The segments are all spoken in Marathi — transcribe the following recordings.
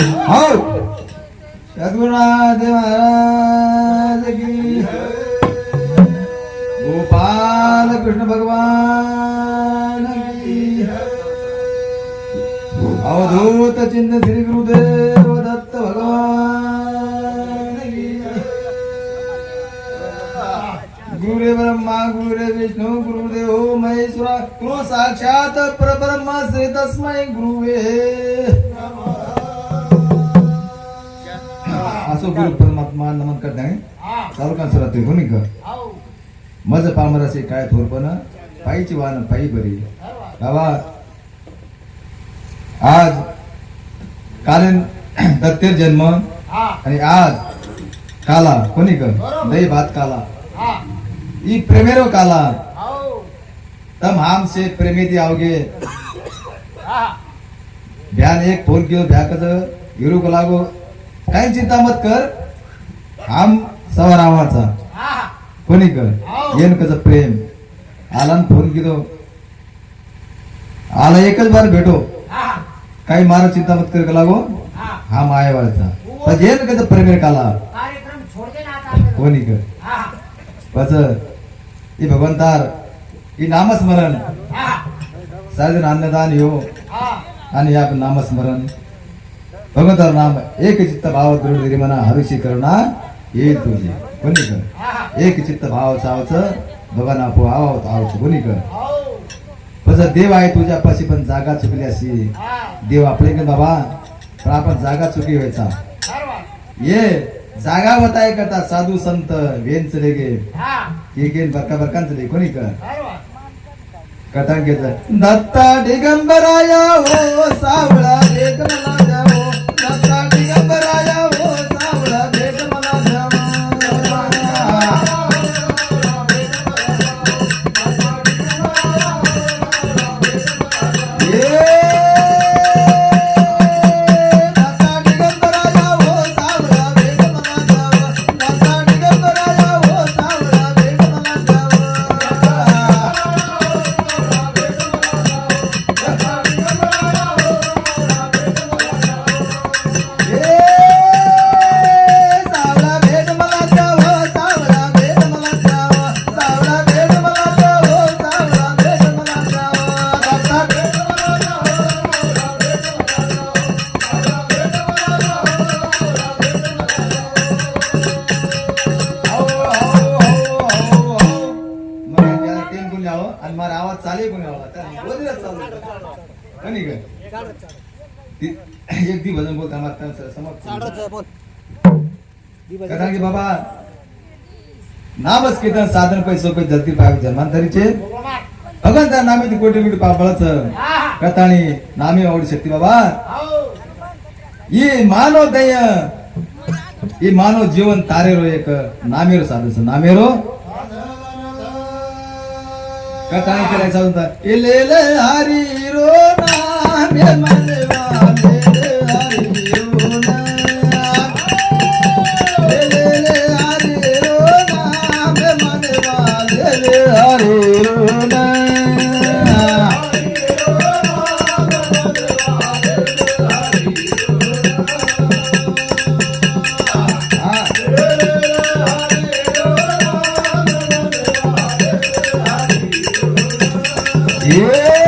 हो. सद्गुरुनाथ महाराज की गोपाल कृष्ण भगवान की अवधूत चिन्ह श्री गुरुदेव दत्त भगवान की गुरुदेव ब्रह्मा गुरुदेव विष्णु गुरुदेव महेश्वरा गुरु साक्षात परब्रह्म श्री तस्मै गुरुवे. असो गुरु परमात्मा नमन करता चालू का सर ते कोणी का मज पामराचे काय थोरपण पायीची वाहन पायी बरी बाबा आज कालीन दत्तेर जन्म आणि आज काला कोणी कर दही भात काला. ई प्रेमेरो काला. तम हम से प्रेमी दी आओगे. भ्यान एक फोन कियो भ्याकच हिरो को लागो. काही चिंता मत कर हम सवा रावाचा कोणी कर? येन कच प्रेम. आला न फोन किदो आला एकच बार भेटो. काही मारा चिंता मत कर लागो? हा. मायवाळचा. येन कच प्रेमेर काला कोणी कर? हाँ पच ई भगवंतार ई नामस्मरण. हाँ साजन अन्नदान यो हाँ. आणि या नामस्मरण. भगवंतार नाम एक चित्त भाव दृढ म्हणा हरुषी करुणा येईल तुझी। कोणी कर एक चित्त भाव चावच भगवान आपो आवावत आवच कोणी कर पण देव आहे तुझ्या पाशी पण जागा चुकली अशी। देव आपले का बाबा? पण आपण जागा चुकी व्हायचा। ये जागा बताय करता साधू संत वेन चले गे हाँ एक बरका बरकान चले कोणी कर सर्व घेत दत्ता दिगंबराया हो सावळा एक दी भजन बोलता मारताना बाबा. नामच कीर्तन साधन पैसे पे जलती पाहिजे जन्मांतरीचे. भगवंत नामे ती कोटी कोटी पापळच आणि नामे आवडी शक्ती बाबा. ही मानव दय ही मानव जीवन तारेरो एक. नामेरो साधन नामेरो. काय करायचं होता इलेल हरी रो ना ये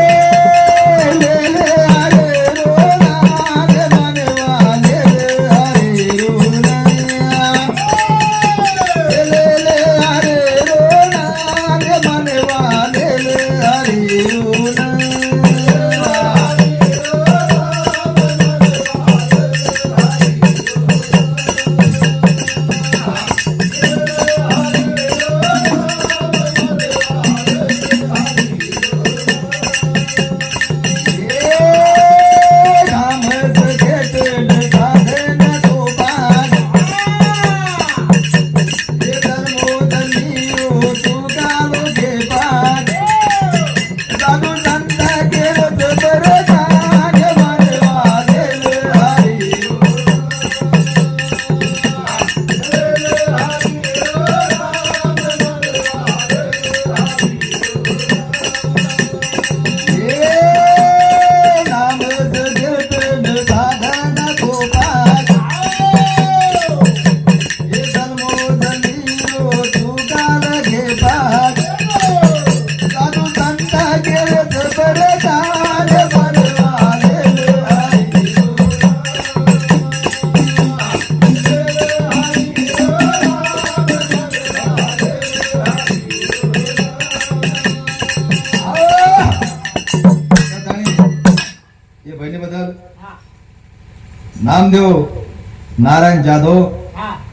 नारायण जाधव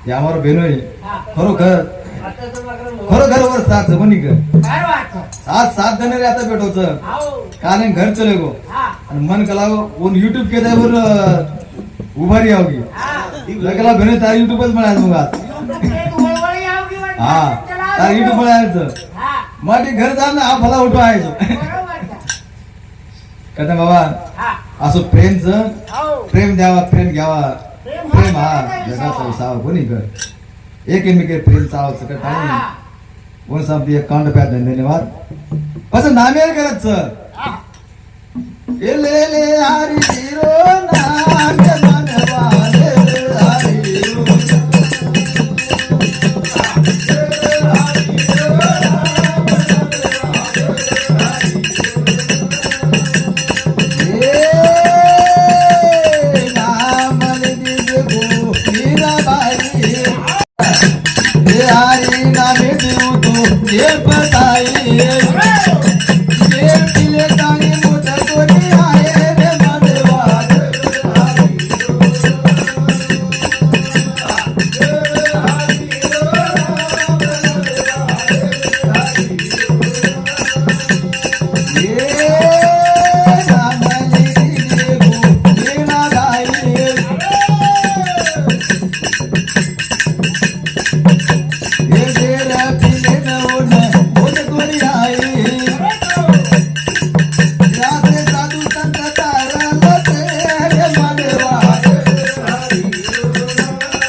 हे. आमार बेनो आहे खरोखर खरोखर वर साथ म्हणी कर आज साथ देणारे आता भेटवच. कारण घर चले गो. आणि मन कला युट्यूब केल्यावर उभारी आवगी लगला भेन त्या युट्यूबच म्हणायचं मग आज. हा. त्या युट्यूब म्हणायचं माझी घर जा ना हा भला आहे. कदा बाबा असं प्रेमच प्रेम द्यावा प्रेम घ्यावा. प्रेम हा जगाचा उसाव कोणी कर? एकमेके प्रेम चाव सकट आहे. कोण सब एक कांड प्या धन्यवाद. असं नामेर करत सर. ले ले हरी हिरो ஏற்ப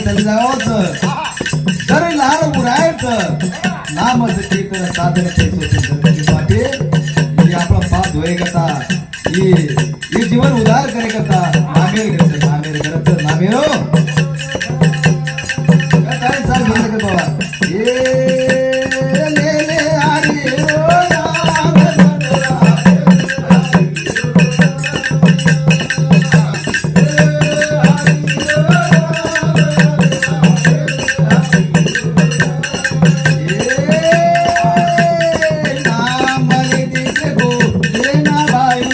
विठ्ठल जावचं जर लहान उरायचं नामच ठीक साधन पैसे पाटील নারায়ণ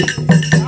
Thank you.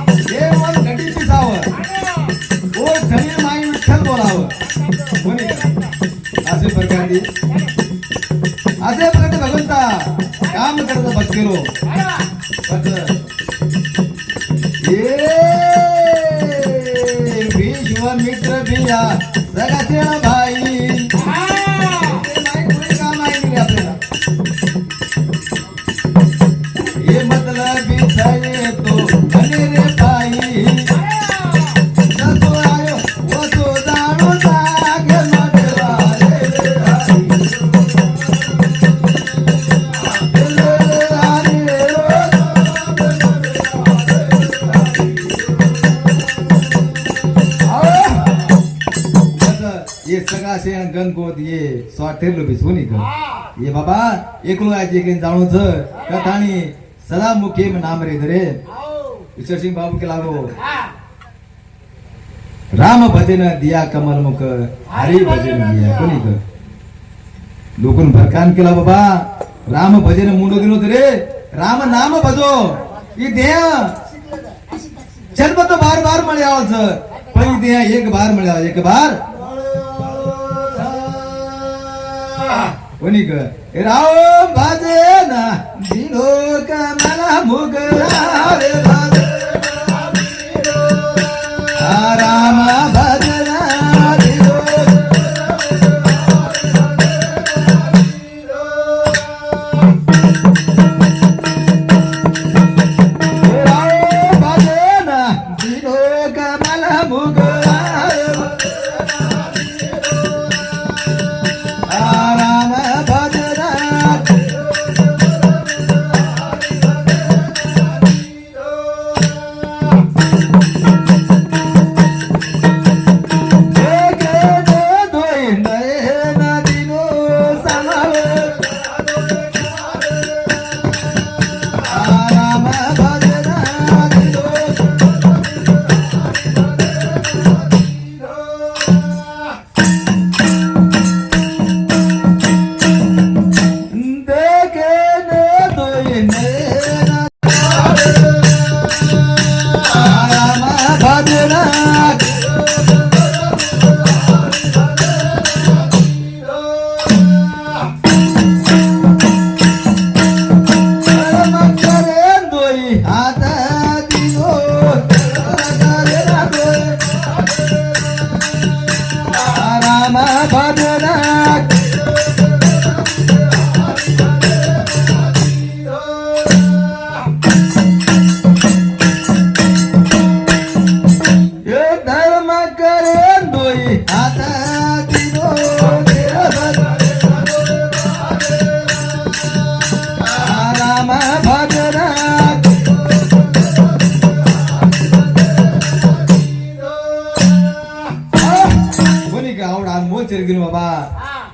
गणगोत ये स्वाठेरलो बी सोनी ग ये बाबा एकूणाची एक जाणून छ कथाणी सदा मुखेम नाम रे धरे. विश्वसिंग बाबू के लागो राम भजन दिया कमल मुख हरि भजन दिया कोणी ग लोकून भरकान केला बाबा. राम भजन मुंडो दिलो रे राम नाम भजो. ये देह. जन्म तो बार बार मळ्यावच पण देह एक बार मळ्याव एक बार कोणी ग राम भजन दिनो का मुख हरी भजन राम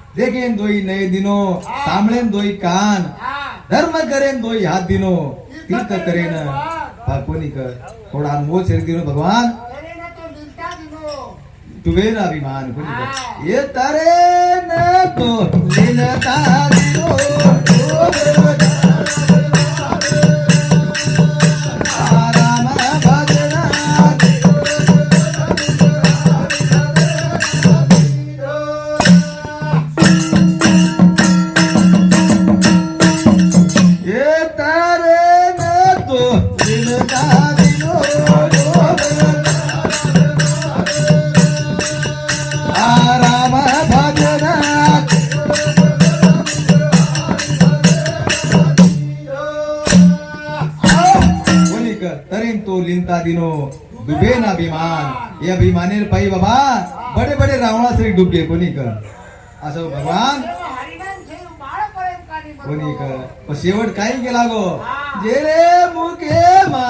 हा. देखेन दोई नये दिनो सामळेन दोई कान हा. धर्म करेन दोई हात दिनो तीर्थ करेन हा कोणी कर थोडा अनमोल चरित्र भगवान अरे ना तो दिलता दिनो. तुवेन अभिमान अभिमान हे अभिमानेर पायी बाबा बडे बडे रावणासरी डुबे कोणी कर असं भगवान तेव्हा हरिनाम ठेव, बाळ पळेल कानी बरोबर. कोणी कर पण शेवट काही केला गो जे रे मुके मा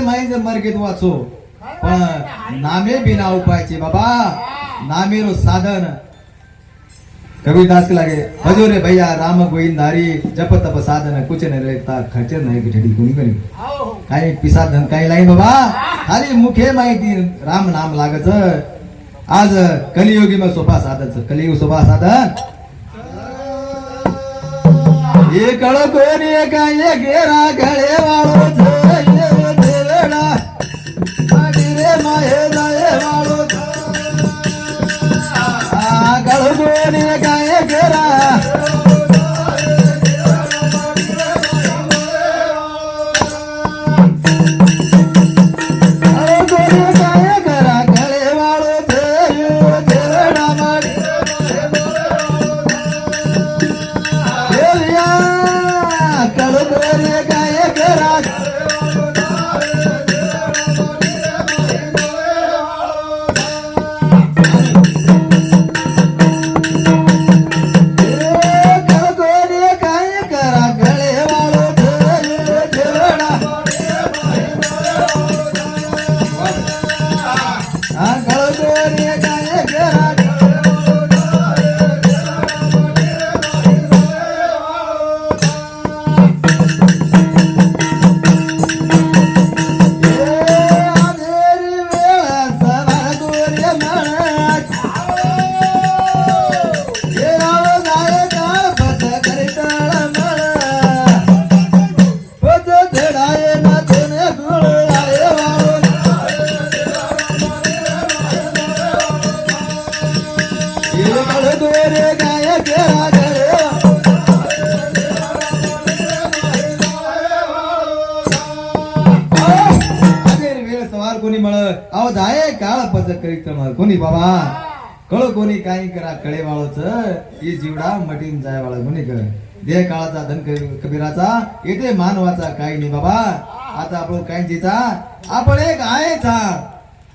माई जर मर घेत वाचो पण नामे बिना उपायचे बाबा नामेरो साधन। कबीरदास के लागे भजो रे भैया राम गोविंदारी जप तप साधन कुछ नहीं रहता खर्च नहीं की ठडी कोणी कोणी. काही पिसाद धन काही नाही बाबा। खाली मुखे माहिती राम नाम लागच आज कलियुगी मग सोपा साधन कलियुग सोपा साधन। ये कळ कोणी काय गेरा गळे वाळो झये कळ कोणी काही करा कळे वाळच ही जीवडा मटीन जाय वाळ कोणी कर देह काळाचा धन कबीराचा येते मानवाचा काही नाही बाबा. आता आपण काय आपण एक आहेचा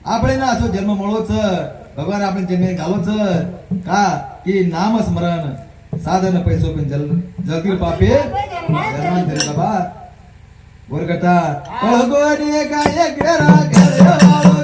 आपण ना असो जन्म मळोच भगवान आपण जन्म घालोच का? की नामस्मरण. साधन पैसो पण जल जलतील पापे. जन्मांतरी बाबा. गोरगटा. करता कोणी काय करा